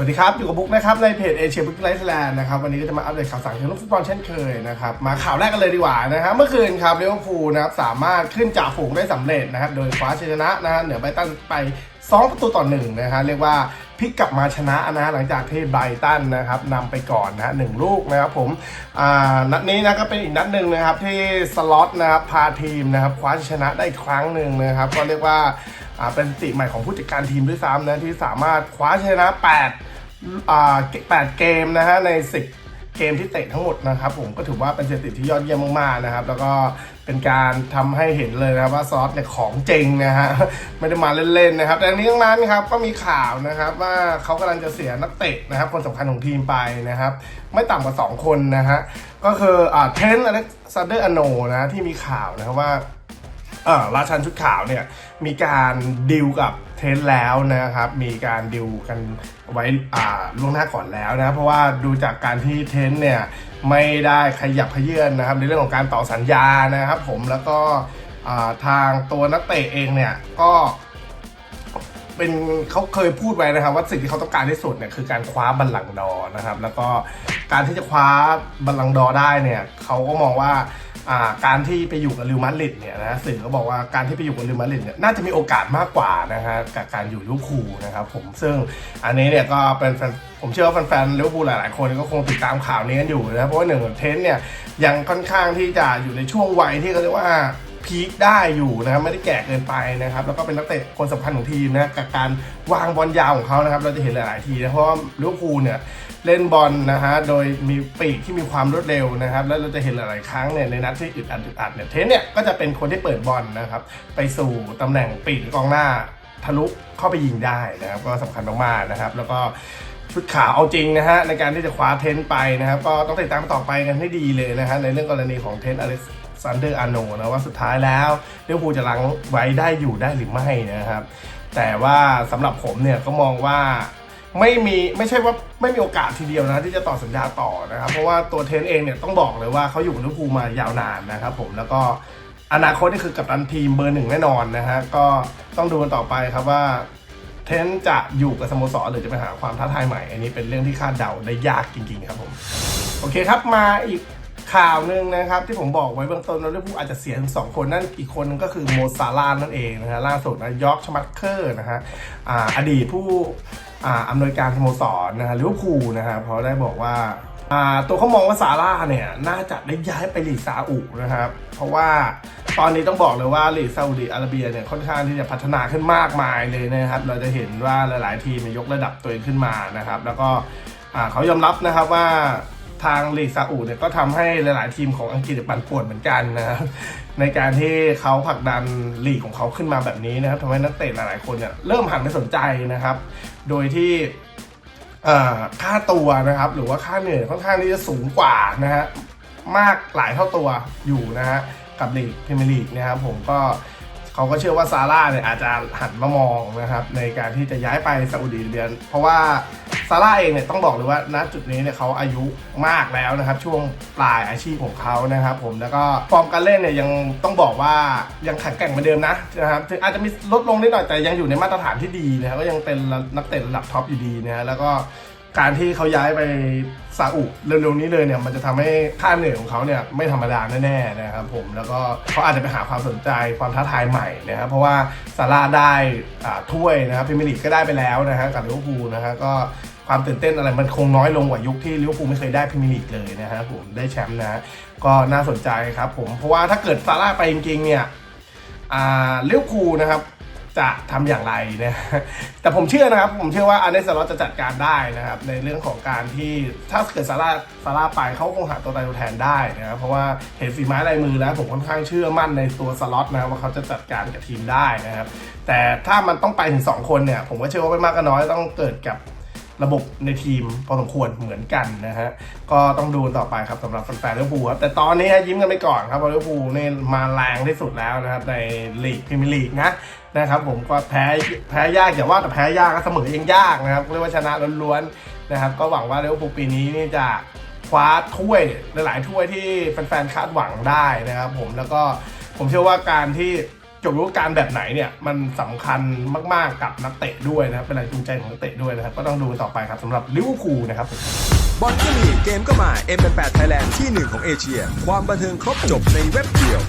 วัสดีครับอยู่กับบุ๊กนะครับในเพจเอเชียบุ๊กไลฟ์แลนด์นะครับวันนี้ก็จะมาอัปเดตข่าวสารเกี่ยวกับฟุตบอลเช่นเคยนะครับมาข่าวแรกกันเลยดีกว่านะครับเมื่อคืนครับเลี้ยวภูลนะครับสามารถขึ้นจากฝูงได้สำเร็จนะครับโดยคว้าชนะนะฮะเหนือไบตันไป 2 ประตูต่อหนึ่งนะฮะเรียกว่าพลิกกลับมาชนะนะหลังจากที่ไบตันนะครับนำไปก่อนนะหนึ่งลูกนะครับผมอ่านัดนี้นะก็เป็นอีกนัดหนึ่งนะครับที่สล็อตนะครับพาทีมนะครับคว้าชนะได้อีกครั้งหนึ่งนะครับก็เรียกว่า เป็นสถิติใหม่ของผู้จัดการทีมด้วยซ้ำนะที่สามารถคว้าชนะ8อ่าแปดเกมนะฮะใน 10 เกมที่เตะทั้งหมดนะครับผมก็ถือว่าเป็นสถิติที่ยอดเยี่ยมมากๆนะครับ แล้วก็เป็นการทำให้เห็นเลยนะครับว่าซอสเนี่ยของจริงนะฮะไม่ได้มาเล่นๆนะครับแต่ทั้งนี้ทั้งนั้นครับก็มีข่าวนะครับว่าเขากำลังจะเสียนักเตะนะครับคนสำคัญของทีมไปนะครับไม่ต่ำกว่า 2 คนนะฮะก็คืออ่าเทนอเล็กซานเดอร์อโนนะที่มีข่าวนะครับว่า ราชันชุดขาวเนี่ยมีการดิวกับเทนแล้วนะครับ มีการดิวกันไว้ล่วงหน้าก่อนแล้วนะเพราะว่าดูจากการที่เทนเนี่ยไม่ได้ขยับขยื่นนะครับในเรื่องของการต่อสัญญานะครับผมแล้วก็ทางตัวนักเตะเองเนี่ยก็ เป็นเขาเคยพูดไว้นะครับ ว่าสิ่งที่เขาต้องการที่สุดเนี่ยคือการคว้าบัลลังก์ดอนะครับ แล้วก็การที่จะคว้าบัลลังก์ดอได้เนี่ยเขาก็มองว่าการที่ไปอยู่กับลิวมาริดเนี่ยนะสื่อก็บอกว่าการที่ไปอยู่กับลิวมาริดเนี่ยน่าจะมีโอกาสมากกว่านะฮะกับการอยู่ลิเวอร์พูลนะครับผมซึ่งอันนี้เนี่ยก็เป็นแฟนผมเชื่อว่าแฟนๆลิเวอร์พูลหลายๆคนก็คงติดตามข่าวนี้กันอยู่นะเพราะว่าหนึ่งเทนเนี่ยยังค่อนข้างที่จะอยู่ในช่วงวัยที่เขาเรียกว่า พีคได้อยู่นะครับไม่ได้แก่เกินไปนะครับแล้วก็เป็นนักเตะคนสำคัญของทีมนะกับการวางบอลยาวของเขานะครับเราจะเห็นหลาย ๆ ทีนะเพราะว่าลิเวอร์พูลเนี่ยเล่นบอลนะฮะโดยมีปีกที่มีความรวดเร็วนะครับ แล้วเราจะเห็นหลาย ๆ ครั้งเนี่ยในนัดที่อึดอัดอึดอัดเนี่ยเทนเนี่ยก็จะเป็นคนที่เปิดบอลนะครับไปสู่ตำแหน่งปีกหรือกองหน้าทะลุเข้าไปยิงได้นะครับก็สำคัญมาก ๆ นะครับ แล้วก็ชุดขาวเอาจริงนะฮะในการที่จะคว้าเทนไปนะครับ ก็ต้องติดตามต่อไปกันให้ดีเลยนะฮะในเรื่องกรณีของเทนอเล็กซานเดอร์อาโนนะว่าสุดท้ายแล้วเลี้ยวภูจะลังไว้ได้อยู่ได้หรือไม่นะครับ แต่ว่าสำหรับผมเนี่ยก็มองว่าไม่มีไม่ใช่ว่าไม่มีโอกาสทีเดียวนะที่จะต่อสัญญาต่อนะครับ เพราะว่าตัวเทนเองเนี่ยต้องบอกเลยว่าเขาอยู่กับลิเวอร์พูลมายาวนานนะครับ ผมแล้วก็อนาคตนี่คือกัปตันทีมเบอร์หนึ่งแน่นอนนะฮะก็ต้องดูกันต่อไปครับว่าเทนจะอยู่กับสโมสรหรือจะไปหาความท้าทายใหม่ อันนี้เป็นเรื่องที่คาดเดาได้ยากจริงๆครับผม โอเคครับมาอีก ข่าวหนึ่งนะครับที่ผมบอกไว้เบื้องต้นว่าลิเวอร์พูลอาจจะเสียถึงสองคนนั่นอีกคนนึงก็คือโมซาลาห์นั่นเองนะฮะล่าสุดนะยอร์กชมัตเคอร์นะฮะออดีตผู้อ่าอำนวยการสโมสรนะฮะลิเวอร์พูลนะฮะเพราะได้บอกว่าตัวเขามองว่าซาร่าเนี่ยน่าจะได้ย้ายไปลีกซาอุนะครับ เพราะว่าตอนนี้ต้องบอกเลยว่าลีกซาอุดิอาระเบียเนี่ยค่อนข้างที่จะพัฒนาขึ้นมากมายเลยนะครับ เราจะเห็นว่าหลาย ๆ ทีมยกระดับตัวเองขึ้นมานะครับ แล้วก็เขายอมรับนะครับว่า ทางลีกซาอุเนี่ยก็ทำให้หลาย ๆ ทีมของอังกฤษปั่นป่วนเหมือนกันนะครับในการที่เขาผลักดันลีกของเขาขึ้นมาแบบนี้นะครับทำให้นักเตะหลาย ๆ คนเนี่ยเริ่มหันไปสนใจนะครับ โดยที่ค่าตัวนะครับ หรือว่าค่าเหนื่อยค่อนข้างที่จะสูงกว่านะฮะมากหลายเท่าตัวอยู่นะฮะกับลีกพรีเมียร์ลีกนะครับผมก็ เขาก็เชื่อว่าซาร่าเนี่ยอาจจะหันมามองนะครับในการที่จะย้ายไปซาอุดิอาระเบียเพราะว่าซาร่าเองเนี่ยต้องบอกเลยว่าณจุดนี้เนี่ยเขาอายุมากแล้วนะครับ ช่วงปลายอาชีพของเขานะครับ ผมแล้วก็ฟอร์มการเล่นเนี่ยยังต้องบอกว่ายังแข็งแกร่งเหมือนเดิมนะนะครับถึงอาจจะมีลดลงนิดหน่อยแต่ยังอยู่ในมาตรฐานที่ดีนะครับก็ยังเป็นนักเตะระดับท็อปอยู่ดีนะฮะแล้วก็ การที่เขาย้ายไปซาอุเร็วๆนี้เลยเนี่ยมันจะทำให้ค่าเหนื่อยของเขาเนี่ยไม่ธรรมดาแน่ๆนะครับผมแล้วก็เขาอาจจะไปหาความสนใจความท้าทายใหม่นะครับเพราะว่าซาร่าได้ถ้วยนะครับพรีเมียร์ลีกก็ได้ไปแล้วนะฮะกับลิเวอร์พูลนะฮะก็ความตื่นเต้นอะไรมันคงน้อยลงกว่ายุคที่ลิเวอร์พูลไม่เคยได้พรีเมียร์ลีกเลยนะฮะผมได้แชมป์นะ ก็น่าสนใจครับผมเพราะว่าถ้าเกิดซาร่าไปจริงๆเนี่ยลิเวอร์พูลนะครับ จะทำอย่างไรนะแต่ผมเชื่อนะครับ ผมเชื่อว่าอันเดสลอตจะจัดการได้นะครับ ในเรื่องของการที่ถ้าเกิดซาร่าซาร่าไปเขาคงหาตัวตายตัวแทนได้นะครับ เพราะว่าเห็นฝีไม้ลายมือแล้วผมค่อนข้างเชื่อมั่นในตัวสล็อตนะว่าเขาจะจัดการกับทีมได้นะครับ แต่ถ้ามันต้องไปถึง 2 คนเนี่ย ผมก็เชื่อว่าไม่มากก็น้อยต้องเกิดกับ ระบบในทีมพอสมควรเหมือนกันนะฮะ ก็ต้องดูต่อไปครับสำหรับแฟนๆลิเวอร์พูลครับแต่ตอนนี้ฮะยิ้มกันไปก่อนครับเราะลิเวอร์พูลนี่ยมาแรงที่สุดแล้วนะครับในลีกพรีเมียร์ลีกนะนะครับผมก็แพ้แพ้ยากอย่าว่าแต่แพ้ยากก็เสมอยังยากนะครับเรียกว่าชนะล้วนๆนะครับ ก็หวังว่าลิเวอร์พูลปีนี้นี่จะคว้าถ้วยหลายๆถ้วยที่แฟนๆคาดหวังได้นะครับ ผมแล้วก็ผมเชื่อว่าการที่ จบฤดูกาลแบบไหนเนี่ยมันสำคัญมากๆกับนักเตะด้วยนะครับเป็นแรงจูงใจของนักเตะด้วยนะครับก็ต้องดูกันต่อไปครับสำหรับลิเวอร์พูลนะครับบอลก็มีเกมก็มา M88 Thailand ที่หนึ่งของเอเชีย ความบันเทิงครบจบในเว็บเดียว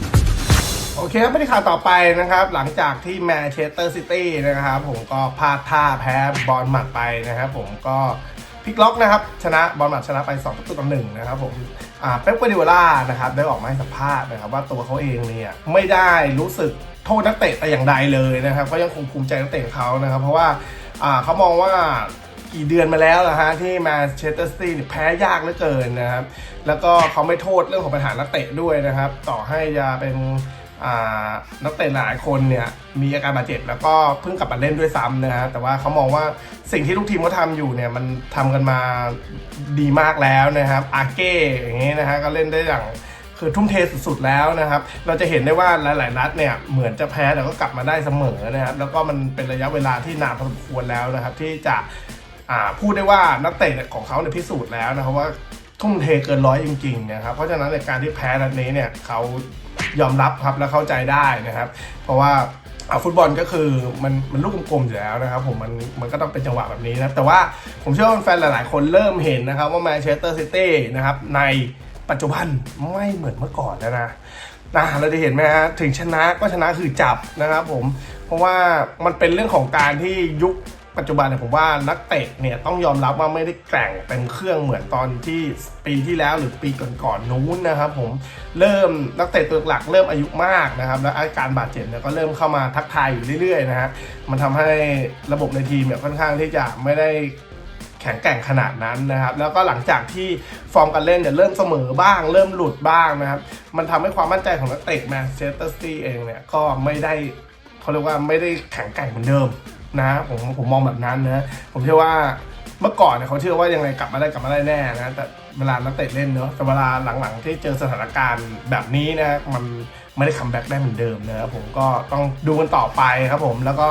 โอเคครับไม่ได้ข่าวต่อไปนะครับ หลังจากที่แมนเชสเตอร์ซิตี้นะครับ ผมก็พลาดท่าแพ้บอลหมัดไปนะครับ ผมก็พลิกล็อกนะครับ ชนะบอลหมัดชนะไป 2 ประตูต่อหนึ่งนะครับผมอ่า เป๊ปกวาร์ดิโอล่านะครับได้ออกมาให้สัมภาษณ์นะครับว่าตัวเขาเองเนี่ยไม่ได้รู้สึกโทษนักเตะแต่อย่างใดเลยนะครับ ก็ยังคงภูมิใจนักเตะเขานะครับ เพราะว่าเขามองว่ากี่เดือนมาแล้วนะฮะที่แมนเชสเตอร์ซิตี้แพ้ยากเหลือเกินนะครับ แล้วก็เขาไม่โทษเรื่องของปัญหานักเตะด้วยนะครับ ต่อให้จะเป็น นักเตะหลายคนเนี่ยมีอาการบาดเจ็บแล้วก็เพิ่งกลับมาเล่นด้วยซ้ำนะฮะแต่ว่าเขามองว่าสิ่งที่ทุกทีมเขาทำอยู่เนี่ยมันทำกันมาดีมากแล้วนะครับอาเก้อย่างงี้นะฮะก็เล่นได้อย่างคือทุ่มเทสุดๆแล้วนะครับ เราจะเห็นได้ว่าหลายๆนัดเนี่ยเหมือนจะแพ้แต่ก็กลับมาได้เสมอนะครับแล้วก็มันเป็นระยะเวลาที่นานพอสมควรแล้วนะครับ ที่จะพูดได้ว่านักเตะของเขาเนี่ยพิสูจน์แล้วนะครับว่าทุ่มเทเกินร้อยจริงๆนะครับเพราะฉะนั้นในการที่แพ้นัดนี้เนี่ยเขา ยอมรับครับและเข้าใจได้นะครับ เพราะว่าเอาฟุตบอลก็คือมันมันลูกกลมๆอยู่แล้วนะครับผมมันมันก็ต้องเป็นจังหวะแบบนี้นะแต่ว่าผมเชื่อว่าแฟนหลายๆ คนเริ่มเห็นนะครับว่าแมนเชสเตอร์ซิตี้นะครับในปัจจุบันไม่เหมือนเมื่อก่อนแล้วนะนะเราจะเห็นไหมฮะถึงชนะก็ชนะคือจับนะครับผมเพราะว่ามันเป็นเรื่องของการที่ยุค ปัจจุบันเนี่ยผมว่านักเตะเนี่ยต้องยอมรับว่าไม่ได้แกร่งเต็มเครื่องเหมือนตอนที่ปีที่แล้วหรือปีก่อนๆนู้นนะครับผมเริ่มนักเตะตัวหลักเริ่มอายุมากนะครับแล้วอาการบาดเจ็บเนี่ยก็เริ่มเข้ามาทักทายอยู่เรื่อยๆนะฮะมันทำให้ระบบในทีมเนี่ยค่อนข้างที่จะไม่ได้แข็งแกร่งขนาดนั้นนะครับ แล้วก็หลังจากที่ฟอร์มการเล่นเนี่ยเริ่มเสมอบ้าง เริ่มหลุดบ้างนะครับ มันทำให้ความมั่นใจของนักเตะแมนเชสเตอร์ซิตี้เองเนี่ยก็ไม่ได้เขาเรียกว่าไม่ได้แข็งแกร่งเหมือนเดิม นะผมผมมองแบบนั้นนะผมเชื่อว่าเมื่อก่อนเนี่ยเขาเชื่อว่ายังไงกลับมาได้กลับมาได้แน่นะแต่เวลานักเตะเล่นเนอะแต่เวลาหลังๆ ที่เจอสถานการณ์แบบนี้นะมันไม่ได้คัมแบ็กได้เหมือนเดิมนะครับผมก็ต้องดูกันต่อไปครับผมแล้วก็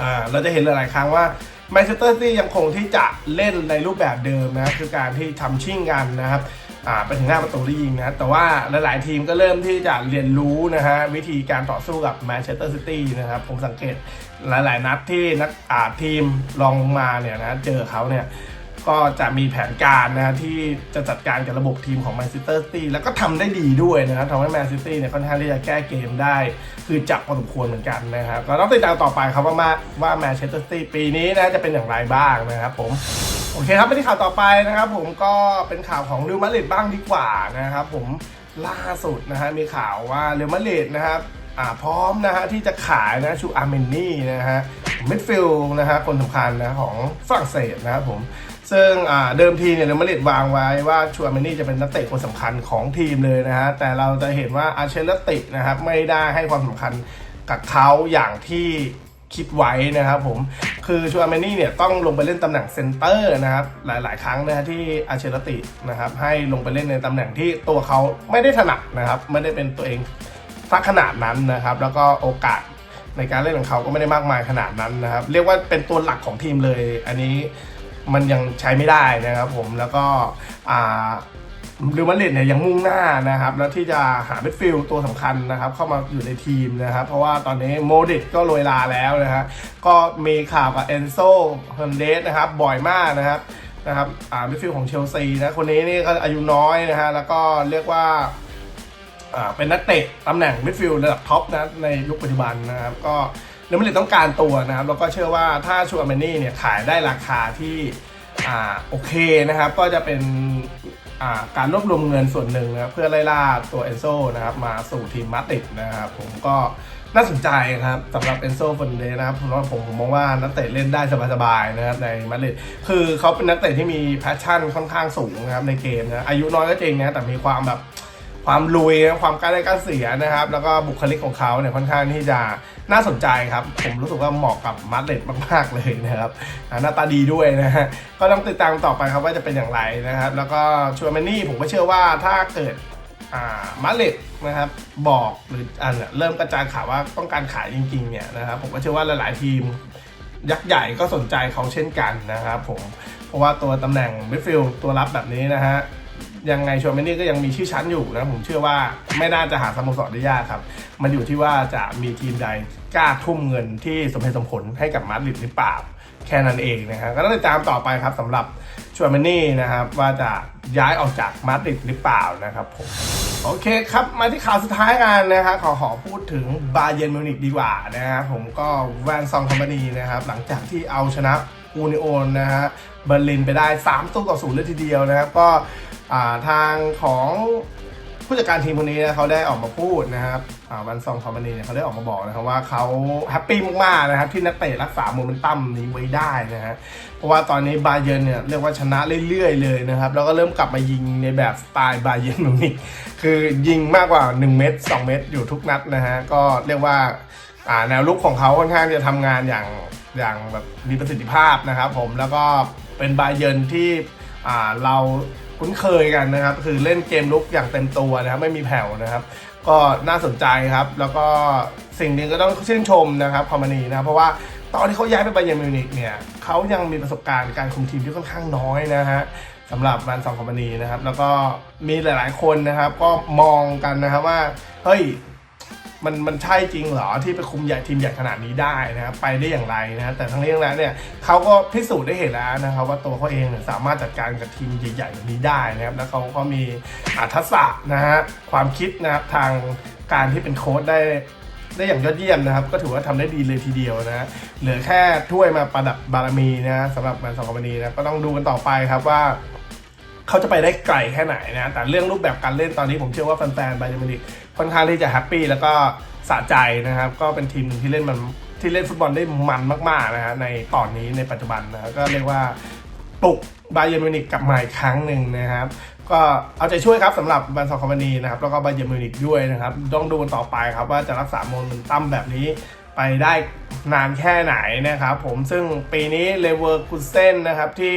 อ่าเราจะเห็นหลายๆครั้งว่าแมนเชสเตอร์ซิตี้ยังคงที่จะเล่นในรูปแบบเดิมนะคือการที่ทำชิ่งกันนะครับอ่าไปถึงหน้าประตูได้ยิงนะแต่ว่าหลาย ๆ ทีมก็เริ่มที่จะเรียนรู้นะฮะวิธีการต่อสู้กับแมนเชสเตอร์ซิตี้นะครับผมสังเกต หลาย ๆ นัดที่นักอ่าทีมลองมาเนี่ยนะเจอเขาเนี่ยก็จะมีแผนการนะที่จะจัดการกับระบบทีมของแมนเชสเตอร์ซิตี้แล้วก็ทำได้ดีด้วยนะครับทำให้แมนซิตี้เนี่ยค่อนข้างที่จะแก้เกมได้ คือจับพอสมควรเหมือนกันนะครับก็ต้องติดตามต่อไปครับว่ามาว่าแมนเชสเตอร์ซิตี้ปีนี้นะจะเป็นอย่างไรบ้างนะครับผมโอเคครับไปที่ข่าวต่อไปนะครับ ผมก็เป็นข่าวของเรอัลมาดริดบ้างดีกว่านะครับผมล่าสุดนะฮะมีข่าวว่าเรอัลมาดริดนะครับ อ่าพร้อมนะฮะที่จะขายนะชูอาร์เมนี่นะฮะมิดฟิลด์นะฮะคนสำคัญนะของฝรั่งเศสนะครับผมซึ่งเดิมทีเนี่ยเรอัลมาดริดวางไว้ว่าชูอาร์เมนี่จะเป็นนักเตะคนสำคัญของทีมเลยนะฮะแต่เราจะเห็นว่าอาเชลตินะครับไม่ได้ให้ความสำคัญกับเขาอย่างที่คิดไว้นะครับผมคือชูอาร์เมนี่เนี่ยต้องลงไปเล่นตำแหน่งเซนเตอร์นะครับหลายๆ ครั้งนะฮะที่อาเชลตินะครับให้ลงไปเล่นในตำแหน่งที่ตัวเขาไม่ได้ถนัดนะครับไม่ได้เป็นตัวเอง สักขนาดนั้นนะครับ แล้วก็โอกาสในการเล่นของเขาก็ไม่ได้มากมายขนาดนั้นนะครับ เรียกว่าเป็นตัวหลักของทีมเลย อันนี้มันยังใช้ไม่ได้นะครับผมแล้วก็อ่ารอัลมาดริดเนี่ยยังมุ่งหน้านะครับ แล้วที่จะหาเบดฟิลตัวสำคัญนะครับ เข้ามาอยู่ในทีมนะครับ เพราะว่าตอนนี้โมดิดก็โรยลาแล้วนะฮะก็มีข่าวกับเอนโซเฮนเดสนะครับบ่อยมากนะครับนะครับอ่าเบดฟิลของเชลซีนะคนนี้นี่ก็อายุน้อยนะฮะแล้วก็เรียกว่า เป็นนักเตะตำแหน่งมิดฟิลด์ระดับท็อปนะในยุคปัจจุบันนะครับก็เรอัลมาดริดต้องการตัวนะครับแล้วก็เชื่อว่าถ้าชูอาร์เมนี่เนี่ยขายได้ราคาที่อ่าโอเคนะครับ ก็จะเป็นอ่าการรวบรวมเงินส่วนหนึ่งนะเพื่อไล่ล่าตัวเอนโซนะครับมาสู่ทีมมาติดนะครับ ผมก็น่าสนใจครับสำหรับเอนโซฟอนเดนะครับเพราะว่าผมผมมองว่านักเตะเล่นได้สบายๆนะครับในมาดริดคือเขาเป็นนักเตะที่มีแพชชั่นค่อนข้างสูงนะครับในเกมนะอายุน้อยก็จริงนะแต่มีความแบบ ความลุยนะความกล้าได้กล้าเสียนะครับ แล้วก็บุคลิกของเขาเนี่ยค่อนข้างที่จะน่าสนใจครับ ผมรู้สึกว่าเหมาะกับมาดริดมาก ๆ เลยนะครับหน้าตาดีด้วยนะฮะก็ต้องติดตามต่อไปครับว่าจะเป็นอย่างไรนะครับ แล้วก็ชัวร์แมนนี่ผมก็เชื่อว่าถ้าเกิดอ่ามาดริดนะครับบอกหรืออันเริ่มกระจายข่าวว่าต้องการขายจริงๆเนี่ยนะครับผมก็เชื่อว่าหลาย ๆ ทีมยักษ์ใหญ่ก็สนใจเขาเช่นกันนะครับผมเพราะว่าตัวตำแหน่งมิดฟิลด์ตัวรับแบบนี้นะฮะ ยังไงชวนเมนี่ก็ยังมีชื่อชั้นอยู่นะผมเชื่อว่าไม่น่าจะหาสโมสรได้ยากครับ มันอยู่ที่ว่าจะมีทีมใดกล้าทุ่มเงินที่สมเหตุสมผลให้กับมาดริดหรือเปล่าแค่นั้นเองนะฮะก็ต้องติดตามต่อไปครับสำหรับชวนเมนี่นะครับว่าจะย้ายออกจากมาดริดหรือเปล่านะครับผมโอเคครับมาที่ข่าวสุดท้ายกันนะครับขอขอพูดถึงบาเยนมิวนิกดีกว่านะครับผมก็แวนซองคอมพานีนะครับหลังจากที่เอาชนะอูนิโอนนะฮะเบอร์ลินไปได้ 3 ตู้ต่อศูนย์เลยทีเดียวนะครับ ก็ ทางของผู้จัดการทีมคนนี้นะเขาได้ออกมาพูดนะครับวันซองคอมพานีเนี่ยเขาได้ออกมาบอกนะครับว่าเขาแฮปปี้มากๆนะครับที่นักเตะรักษาโมเมนตัมนี้ไว้ได้นะฮะเพราะว่าตอนนี้บาเยนเนี่ยเรียกว่าชนะเรื่อยๆเลยนะครับแล้วก็เริ่มกลับมายิงในแบบสไตล์บาเยนมิวนิกคือยิงมากกว่า 1 เม็ด2 เม็ดอยู่ทุกนัดนะฮะก็เรียกว่าแนวลุกของเขาค่อนข้างจะทำงานอย่างอย่างแบบมีประสิทธิภาพนะครับผมแล้วก็เป็นบาเยนที่เรา คุ้นเคยกันนะครับ คือเล่นเกมลุกอย่างเต็มตัวนะครับ ไม่มีแผ่วนะครับ ก็น่าสนใจครับ แล้วก็สิ่งหนึ่งก็ต้องชื่นชมนะครับคอมมานีนะเพราะว่าตอนที่เขาย้ายไปไบเยร์นมิวนิกเนี่ยเขายังมีประสบการณ์การคุมทีมที่ค่อนข้างน้อยนะฮะสำหรับแมนสองคอมมานีนะครับ แล้วก็มีหลาย ๆ คนนะครับ ก็มองกันนะครับว่าเฮ้ย มันมันใช่จริงเหรอที่ไปคุมใหญ่ทีมใหญ่ขนาดนี้ได้นะครับไปได้อย่างไรนะแต่ทั้งนี้ทั้งนั้นเนี่ยเขาก็พิสูจน์ได้เห็นแล้วนะครับว่าตัวเขาเองสามารถจัดการกับทีมใหญ่ๆแบบนี้ได้นะครับแล้วเขาก็มีอ่าทักษะนะฮะความคิดนะครับทางการที่เป็นโค้ชได้ได้อย่างยอดเยี่ยมนะครับ ก็ถือว่าทำได้ดีเลยทีเดียวนะเหลือแค่ถ้วยมาประดับบารมีนะสำหรับแมนสองคอมพานีนะก็ต้องดูกันต่อไปครับว่าเขาจะไปได้ไกลแค่ไหนนะแต่เรื่องรูปแบบการเล่นตอนนี้ผมเชื่อว่าแฟนๆไบเยร์มิวนิก ค่อนข้างที่จะแฮปปี้แล้วก็สะใจนะครับ ก็เป็นทีมหนึ่งที่เล่นมันที่เล่นฟุตบอลได้มันมากๆนะฮะในตอนนี้ในปัจจุบันนะก็เรียกว่าปลุกบาเย r n มิวนิกกลับมาอีกครั้งหนึ่งนะครับ ก็เอาใจช่วยครับสำหรับบันซอคอมพานีนะครับแล้วก็บาเย r n มิวนิกด้วยนะครับต้องดูกันต่อไปครับว่าจะรักษาโมเมนตัมแบบนี้ไปได้นานแค่ไหนนะครับผมซึ่งปีนี้เลเวอร์คูเซนนะครับที่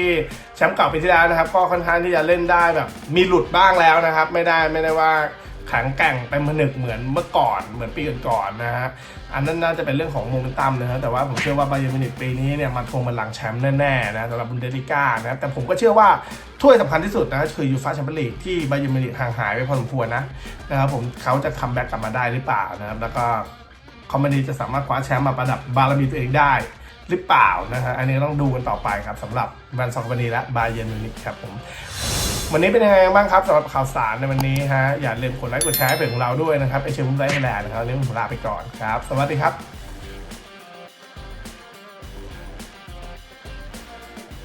แชมป์เก่าปีที่แล้วนะครับ ก็ค่อนข้างที่จะเล่นได้แบบมีหลุดบ้างแล้วนะครับ ไม่ได้ไม่ได้ว่า ข็งแกร่งเต็มผนึกเหมือนเมื่อก่อนเหมือนปีก่อนๆนะฮะอันนั้นน่าจะเป็นเรื่องของโมเมนตัมนะครับแต่ว่าผมเชื่อว่าบาเย r n มิวนิกปีนี้เนี่ยมันทวงบัลลังก์แชมป์แน่ๆนะสำหรับบุนเดสลิก้านะแต่ผมก็เชื่อว่าถ้วยสำคัญที่สุดนะคือยูฟ่าแชมเปี้ยนลีกที่บาเย r n มิวนิกห่างหายไปพอสมควรนะนะครับผมเขาจะคัมแบ็กกลับมาได้หรือเปล่านะครับแล้วก็คอมมานีจะสามารถคว้าแชมป์มาประดับบารมีตัวเองได้หรือเปล่านะฮะอันนี้ต้องดูกันต่อไปครับสำหรับแบรนด์สองคอมมานีและบาเย r n มิวนิกครับผม วันนี้เป็นยังไงบ้างครับสำหรับข่าวสารในวันนี้ฮะอย่าลืมกดไลค์กดแชร์ให้เพจของเราด้วยนะครับไอเชียร์มุมไลท์ไทยแลนด์นะครับวันนี้ผมลาไปก่อนครับ สวัสดีครับ